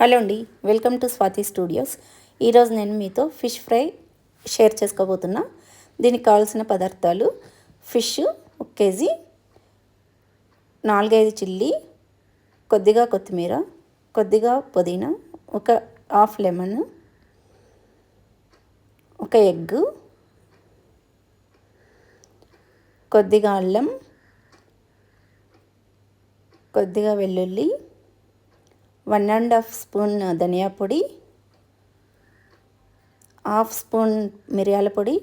Hello అండి welcome to Swathi studios. ఈరోజు నేను మీతో ఫిష్ ఫ్రై షేర్ చేసుకోబోతున్నా. దీనికి కావాల్సిన పదార్థాలు ఫిష్ ఒక కేజీ నాలుగైదు చిల్లీ కొద్దిగా కొత్తిమీర కొద్దిగా పుదీనా ఒక హాఫ్ లెమన్ ఒక ఎగ్ కొద్దిగా అల్లం కొద్దిగా వెల్లుల్లి వన్ అండ్ హాఫ్ స్పూన్ ధనియా పొడి హాఫ్ స్పూన్ మిరియాల పొడి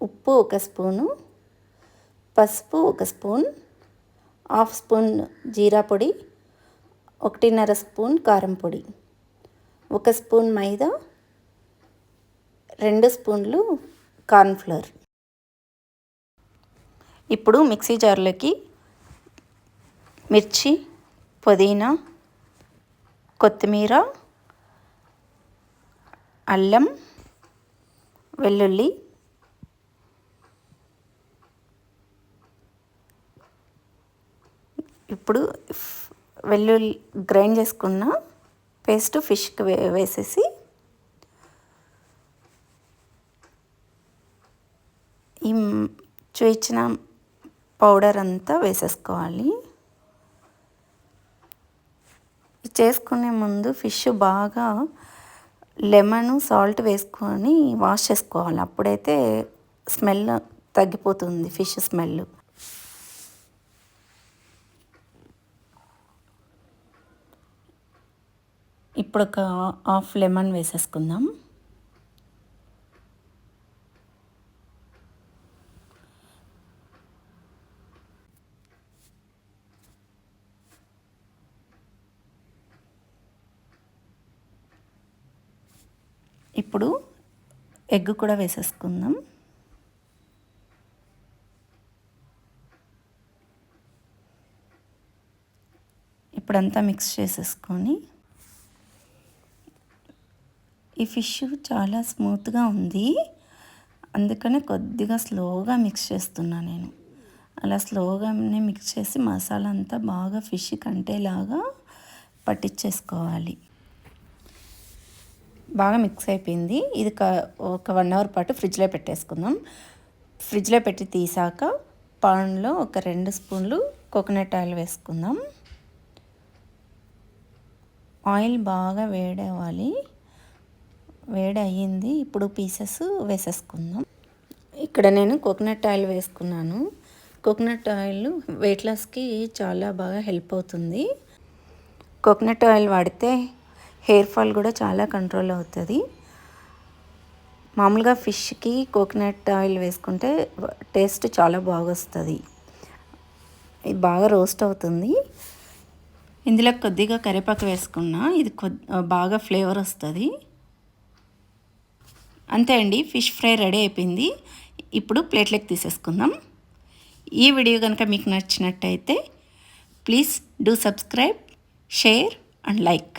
ఉప్పు ఒక స్పూను పసుపు ఒక స్పూన్ హాఫ్ స్పూన్ జీరా పొడి ఒకటిన్నర స్పూన్ కారం పొడి ఒక స్పూన్ మైదా రెండు స్పూన్లు కార్న్ఫ్లోర్ ఇప్పుడు మిక్సీ జార్లోకి మిర్చి పుదీనా కొత్తిమీర అల్లం వెల్లుల్లి ఇప్పుడు వెల్లుల్లి గ్రైండ్ చేసుకున్న పేస్ట్ ఫిష్కి వే వేసేసి ఈ చూయించిన పౌడర్ అంతా వేసేసుకోవాలి. చేసుకునే ముందు ఫిష్ బాగా లెమన్ సాల్ట్ వేసుకొని వాష్ చేసుకోవాలి. అప్పుడైతే స్మెల్ తగ్గిపోతుంది ఫిష్ స్మెల్. ఇప్పుడు ఒక హాఫ్ లెమన్ వేసేసుకుందాం. ఇప్పుడు ఎగ్ కూడా వేసేసుకుందాం. ఇప్పుడంతా మిక్స్ చేసేసుకొని ఈ ఫిష్ చాలా స్మూత్గా ఉంది. అందుకనే కొద్దిగా స్లోగా మిక్స్ చేస్తున్నా నేను. అలా స్లోగానే మిక్స్ చేసి మసాలా అంతా బాగా ఫిష్ కంటేలాగా పట్టించేసుకోవాలి. బాగా మిక్స్ అయిపోయింది. ఇది ఒక వన్ అవర్ పాటు ఫ్రిడ్జ్లో పెట్టేసుకుందాం. ఫ్రిడ్జ్లో పెట్టి తీసాక పాన్లో ఒక రెండు స్పూన్లు కోకోనట్ ఆయిల్ వేసుకుందాం. ఆయిల్ బాగా వేడవ్వాలి. వేడి అయ్యింది ఇప్పుడు పీసెస్ వేసేసుకుందాం. ఇక్కడ నేను కోకోనట్ ఆయిల్ వేసుకున్నాను. కోకోనట్ ఆయిల్ వెయిట్ లాస్కి చాలా బాగా హెల్ప్ అవుతుంది. కోకోనట్ ఆయిల్ వాడితే హెయిర్ ఫాల్ కూడా చాలా కంట్రోల్ అవుతుంది. మామూలుగా ఫిష్కి కోకోనట్ ఆయిల్ వేసుకుంటే టేస్ట్ చాలా బాగా వస్తుంది ఇది బాగా రోస్ట్ అవుతుంది. ఇందులో కొద్దిగా కరివేపాకు వేసుకున్నా ఇది బాగా ఫ్లేవర్ వస్తుంది. అంతే అండి ఫిష్ ఫ్రై రెడీ అయిపోయింది. ఇప్పుడు ప్లేట్లోకి తీసేసుకుందాం. ఈ వీడియో కనుక మీకు నచ్చినట్టయితే please do subscribe share and like.